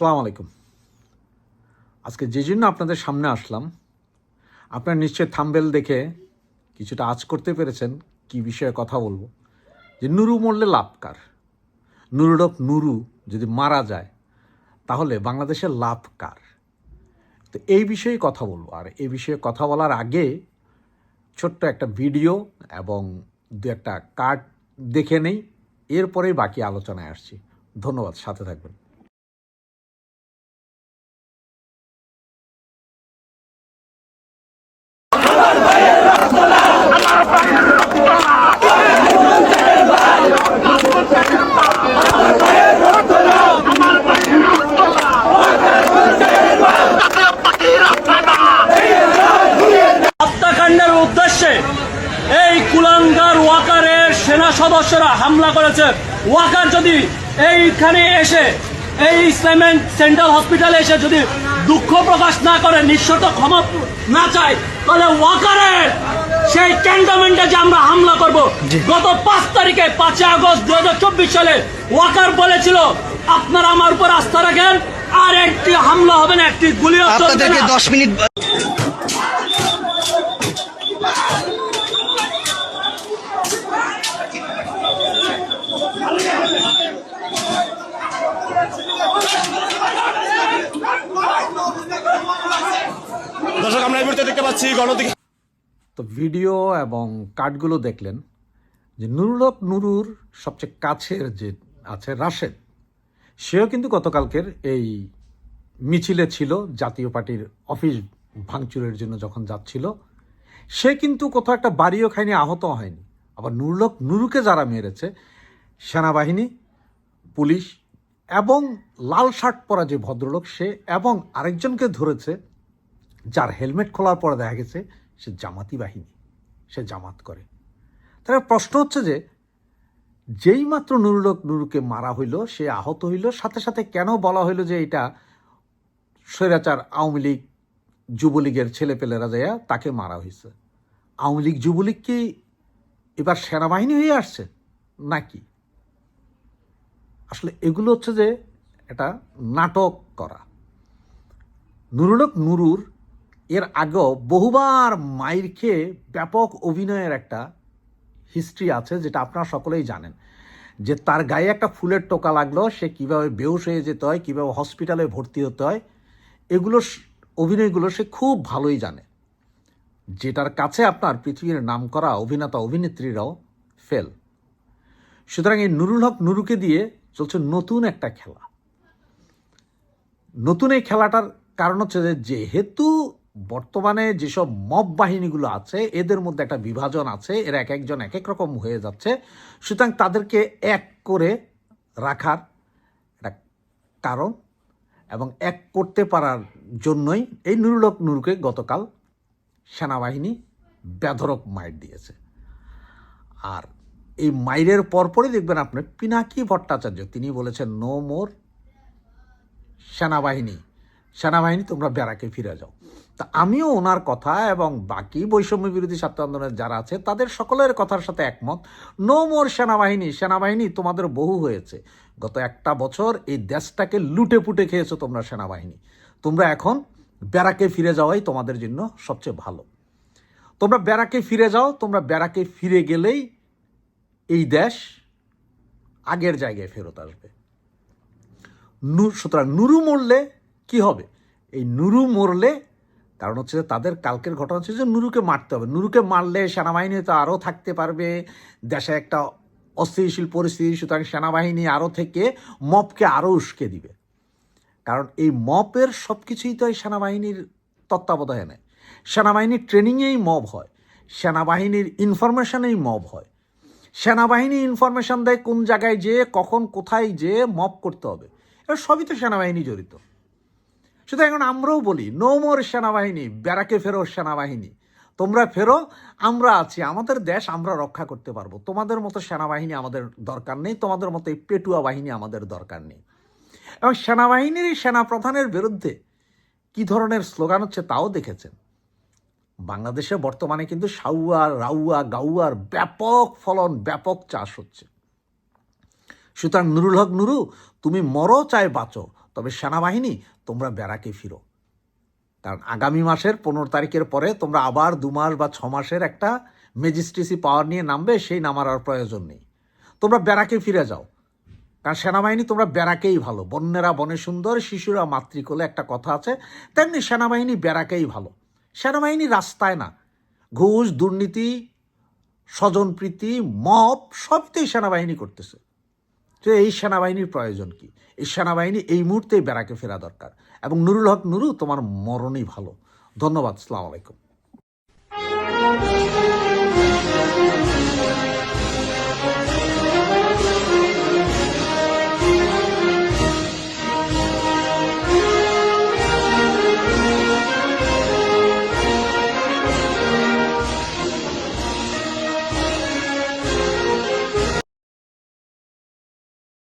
আসসালামু আলাইকুম। আজকে যে জন্য আপনাদের সামনে আসলাম, আপনারা নিশ্চয় থাম্বেল দেখে কিছুটা আজ করতে পেরেছেন, কি বিষয়ে কথা বলব? যে নুরু মরলে লাভকার নুরুডপ নুরু যদি মারা যায়, তাহলে বাংলাদেশের লাভ কার? তো এই বিষয়ে কথা বলব। আর এই বিষয়ে কথা বলার আগে ছোট্ট একটা ভিডিও এবং দু একটা কার্ড দেখে নেই, এরপরেই বাকি আলোচনায় আসছি। ধন্যবাদ, সাথে থাকবেন। সদস্যরা হামলা করেছে। ওয়াকার যদি এইখানে এসে এই ইসলামেন্ট সেন্ট্রাল হসপিটালে এসে যদি দুঃখ প্রকাশ না করে নিঃশর্ত ক্ষমা না চায় তাহলে ওয়াকারের সেই ক্যান্টনমেন্টে যে আমরা হামলা করব গত পাঁচ তারিখে পাঁচই আগস্ট দু হাজার চব্বিশ সালে ওয়াকার বলেছিল আপনারা আমার উপর আস্থা রাখেন আর একটি হামলা হবে না একটি চলবে আপনাদেরকে দশ মিনিট দর্শক, আমরা দেখতে পাচ্ছি তো ভিডিও এবং কার্ডগুলো দেখলেন যে নুরুলক নুরুর সবচেয়ে কাছের যে আছে রাশেদ, সেও কিন্তু গতকালকের এই মিছিলে ছিল, জাতীয় পার্টির অফিস ভাঙচুরের জন্য যখন যাচ্ছিল। সে কিন্তু কোথাও একটা বাড়িও খায়নি, আহত হয়নি। আবার নুরুলক নুরুকে যারা মেরেছে, সেনাবাহিনী, পুলিশ এবং লাল শার্ট পরা যে ভদ্রলোক, সে এবং আরেকজনকে ধরেছে, যার হেলমেট খোলার পরে দেখা গেছে সে জামাতি বাহিনী, সে জামাত করে। তাহলে প্রশ্ন হচ্ছে যে, যেই মাত্র নুরুলক নুরুকে মারা হইল, সে আহত হইল, সাথে সাথে কেন বলা হইল যে এটা স্বৈরাচার আওয়ামী লীগ যুবলীগের ছেলেপেলেরা যাইয়া তাকে মারা হয়েছে আওয়ামী লীগ যুবলীগ কি এবার সেনাবাহিনী হয়ে আসছে নাকি? আসলে এগুলো হচ্ছে যে এটা নাটক করা। নুরুলক নুরুর এর আগেও বহুবার মাইর খেয়ে ব্যাপক অভিনয়ের একটা হিস্ট্রি আছে যেটা আপনারা সকলেই জানেন। যে তার গায়ে একটা ফুলের টোকা লাগল, সে কীভাবে বেহুশ হয়ে যেতে হয়, কীভাবে হসপিটালে ভর্তি হতে হয়, এগুলো অভিনয়গুলো সে খুব ভালোই জানে। যেটার কাছে আপনার পৃথিবীর নাম করা অভিনেতা, অভিনেত্রীরাও ফেল। সুতরাং এই নুরুল হক নুরুকে দিয়ে চলছে নতুন একটা খেলা। নতুন এই খেলাটার কারণ হচ্ছে যে, যেহেতু বর্তমানে যেসব মব বাহিনীগুলো আছে, এদের মধ্যে একটা বিভাজন আছে, এরা এক একজন এক এক রকম হয়ে যাচ্ছে, সুতরাং তাদেরকে এক করে রাখার একটা কারণ এবং এক করতে পারার জন্যই এই নুরুলক নুরুকে গতকাল সেনাবাহিনী বেধরক মাইর দিয়েছে। আর এই মাইরের পরপরই দেখবেন আপনি পিনাকি ভট্টাচার্য, তিনি বলেছেন, নো মোর সেনাবাহিনী সেনাবাহিনী, তোমরা ব্যারাকে ফিরে যাও। তা আমিও ওনার কথা এবং বাকি বৈষম্য বিরোধী ছাত্র আন্দোলনের যারা আছে, তাদের সকলের কথার সাথে একমত। নো মোর সেনাবাহিনী সেনাবাহিনী, তোমাদের বহু হয়েছে। গত একটা বছর এই দেশটাকে লুটে পুটে খেয়েছো তোমরা সেনাবাহিনী। তোমরা এখন ব্যারাকে ফিরে যাওয়াই তোমাদের জন্য সবচেয়ে ভালো। তোমরা ব্যারাকে ফিরে যাও, তোমরা ব্যারাকে ফিরে গেলেই এই দেশ আগের জায়গায় ফেরত আসবে। সুতরাং নুরু মরলে কি হবে? এই নুরু মরলে কারণ হচ্ছে তাদের কালকের ঘটনা হচ্ছে যে নুরুকে মারতে হবে। নুরুকে মারলে সেনাবাহিনী তো আরও থাকতে পারবে। দেশে একটা অস্থিতিশীল পরিস্থিতি, সুতরাং সেনাবাহিনী আরও থেকে মপকে আরও উস্কে দিবে। কারণ এই মপের সব কিছুই তো এই সেনাবাহিনীর তত্ত্বাবধানে। সেনাবাহিনীর ট্রেনিংয়েই মব হয়। সেনাবাহিনীর ইনফরমেশনেই মব হয়। সেনাবাহিনী ইনফরমেশন দেয় কোন জায়গায় যে, কখন, কোথায় যে, মপ করতে হবে। এটা সবই তো সেনাবাহিনী জড়িত। শুধু এখন আমরাও বলি নো মোর সেনাবাহিনী, ব্যারাকে ফেরো সেনাবাহিনী। তোমরা ফেরো, আমরা আছি, আমাদের দেশ আমরা রক্ষা করতে পারব। তোমাদের মতো সেনাবাহিনী আমাদের দরকার নেই, তোমাদের মতো এই পেটুয়া বাহিনী আমাদের দরকার নেই। এবং সেনাবাহিনীর সেনাপ্রধানের বিরুদ্ধে কি ধরনের স্লোগান হচ্ছে তাও দেখেছেন। বাংলাদেশে বর্তমানে কিন্তু সাউয়া রাউয়া গাউয়ার ব্যাপক ফলন, ব্যাপক চাষ হচ্ছে। সুতরাং নুরুল হক নুরু, তুমি মরো চাই বাঁচো, তবে সেনাবাহিনী, তোমরা ব্যারাকে ফিরো। কারণ আগামী মাসের পনেরো তারিখের পরে তোমরা আবার দু মাস বা ছ মাসের একটা ম্যাজিস্ট্রেসি পাওয়ার নিয়ে নামবে, সেই নামার আর প্রয়োজন নেই। তোমরা ব্যারাকে ফিরে যাও। কারণ সেনাবাহিনী তোমরা ব্যারাকেই ভালো। বন্যেরা বনে সুন্দর, শিশুরা মাতৃকোলে একটা কথা আছে, তেমনি সেনাবাহিনী ব্যারাকেই ভালো। সেনাবাহিনী রাস্তায় না। ঘুষ, দুর্নীতি, স্বজনপ্রীতি মপ সবটাই সেনাবাহিনী করতেছে। তো এই সেনাবাহিনীর প্রয়োজন কি? এই সেনাবাহিনী এই মুহূর্তেই বেড়াকে ফেরা দরকার। এবং নুরুল হক নুরু, তোমার মরণই ভালো। ধন্যবাদ, সালাম আলাইকুম।